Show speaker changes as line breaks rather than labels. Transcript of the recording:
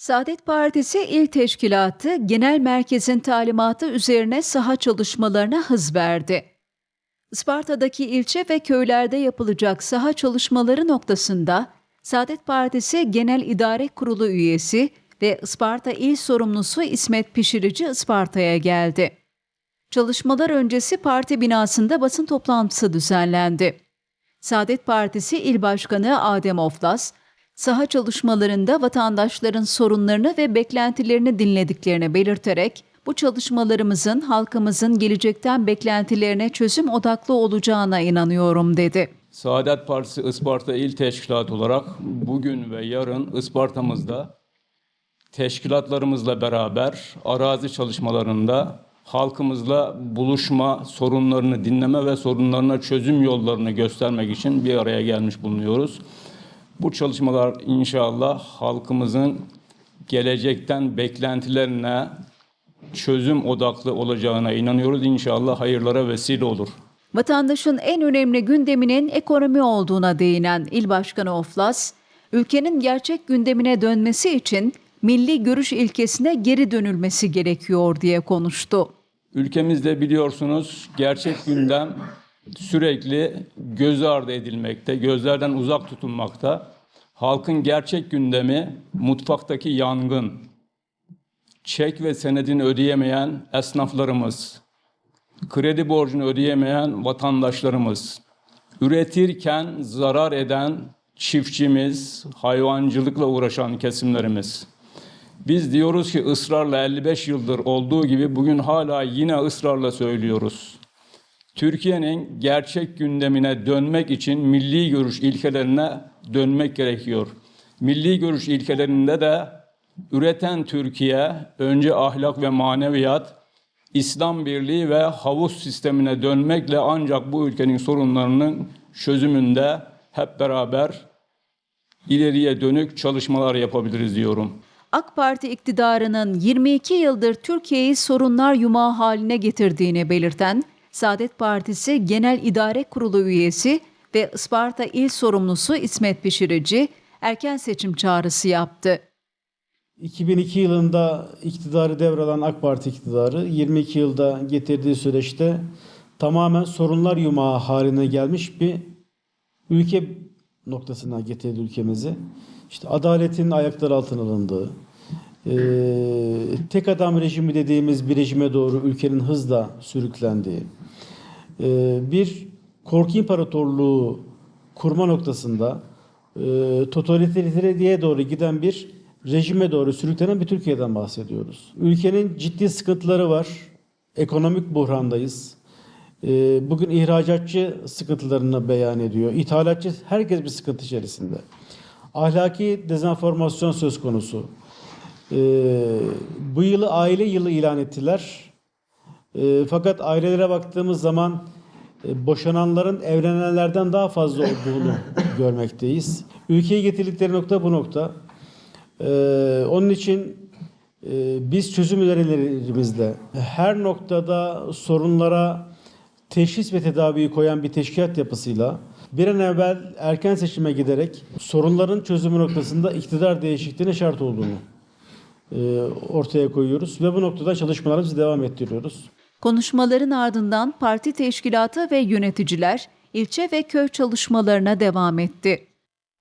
Saadet Partisi İl Teşkilatı Genel Merkez'in talimatı üzerine saha çalışmalarına hız verdi. Isparta'daki ilçe ve köylerde yapılacak saha çalışmaları noktasında Saadet Partisi Genel İdare Kurulu üyesi ve Isparta İl Sorumlusu İsmet Pişirici Isparta'ya geldi. Çalışmalar öncesi parti binasında basın toplantısı düzenlendi. Saadet Partisi İl Başkanı Adem Oflas, saha çalışmalarında vatandaşların sorunlarını ve beklentilerini dinlediklerini belirterek, bu çalışmalarımızın halkımızın gelecekten beklentilerine çözüm odaklı olacağına inanıyorum dedi.
Saadet Partisi Isparta İl Teşkilatı olarak bugün ve yarın Isparta'mızda teşkilatlarımızla beraber arazi çalışmalarında halkımızla buluşma, sorunlarını dinleme ve sorunlarına çözüm yollarını göstermek için bir araya gelmiş bulunuyoruz. Bu çalışmalar inşallah halkımızın gelecekten beklentilerine çözüm odaklı olacağına inanıyoruz. İnşallah hayırlara vesile olur.
Vatandaşın en önemli gündeminin ekonomi olduğuna değinen İl Başkanı Oflas, ülkenin gerçek gündemine dönmesi için milli görüş ilkesine geri dönülmesi gerekiyor diye konuştu.
Ülkemizde biliyorsunuz gerçek gündem sürekli göz ardı edilmekte, gözlerden uzak tutulmakta. Halkın gerçek gündemi mutfaktaki yangın, çek ve senedini ödeyemeyen esnaflarımız, kredi borcunu ödeyemeyen vatandaşlarımız, üretirken zarar eden çiftçimiz, hayvancılıkla uğraşan kesimlerimiz. Biz diyoruz ki ısrarla 55 yıldır olduğu gibi bugün hala yine ısrarla söylüyoruz. Türkiye'nin gerçek gündemine dönmek için milli görüş ilkelerine dönmek gerekiyor. Milli görüş ilkelerinde de üreten Türkiye önce ahlak ve maneviyat, İslam birliği ve havuz sistemine dönmekle ancak bu ülkenin sorunlarının çözümünde hep beraber ileriye dönük çalışmalar yapabiliriz diyorum.
AK Parti iktidarının 22 yıldır Türkiye'yi sorunlar yumağı haline getirdiğini belirten Saadet Partisi Genel İdare Kurulu üyesi ve Isparta İl Sorumlusu İsmet Pişirici erken seçim çağrısı yaptı.
2002 yılında iktidarı devralan AK Parti iktidarı 22 yılda getirdiği süreçte tamamen sorunlar yumağı haline gelmiş bir ülke noktasına getirdi ülkemizi. İşte adaletin ayaklar altına alındığı, eee, tek adam rejimi dediğimiz bir rejime doğru ülkenin hızla sürüklendiği, eee, bir korku imparatorluğu kurma noktasında e, totaliterizeye doğru giden bir rejime doğru sürüklenen bir Türkiye'den bahsediyoruz. Ülkenin ciddi sıkıntıları var. Ekonomik buhrandayız. Bugün ihracatçı sıkıntılarını beyan ediyor. İthalatçı herkes bir sıkıntı içerisinde. Ahlaki dezenformasyon söz konusu. E, bu yılı aile yılı ilan ettiler. E, fakat ailelere baktığımız zaman e, boşananların evlenenlerden daha fazla olduğunu görmekteyiz. Ülkeye getirdikleri nokta bu nokta. Ee, onun için e, biz çözüm önerilerimizle her noktada sorunlara teşhis ve tedaviyi koyan bir teşkilat yapısıyla bir an evvel erken seçime giderek sorunların çözümü noktasında iktidar değişikliğine şart olduğunu e, ortaya koyuyoruz ve bu noktada çalışmalarımızı devam ettiriyoruz.
Konuşmaların ardından parti teşkilatı ve yöneticiler ilçe ve köy çalışmalarına devam etti.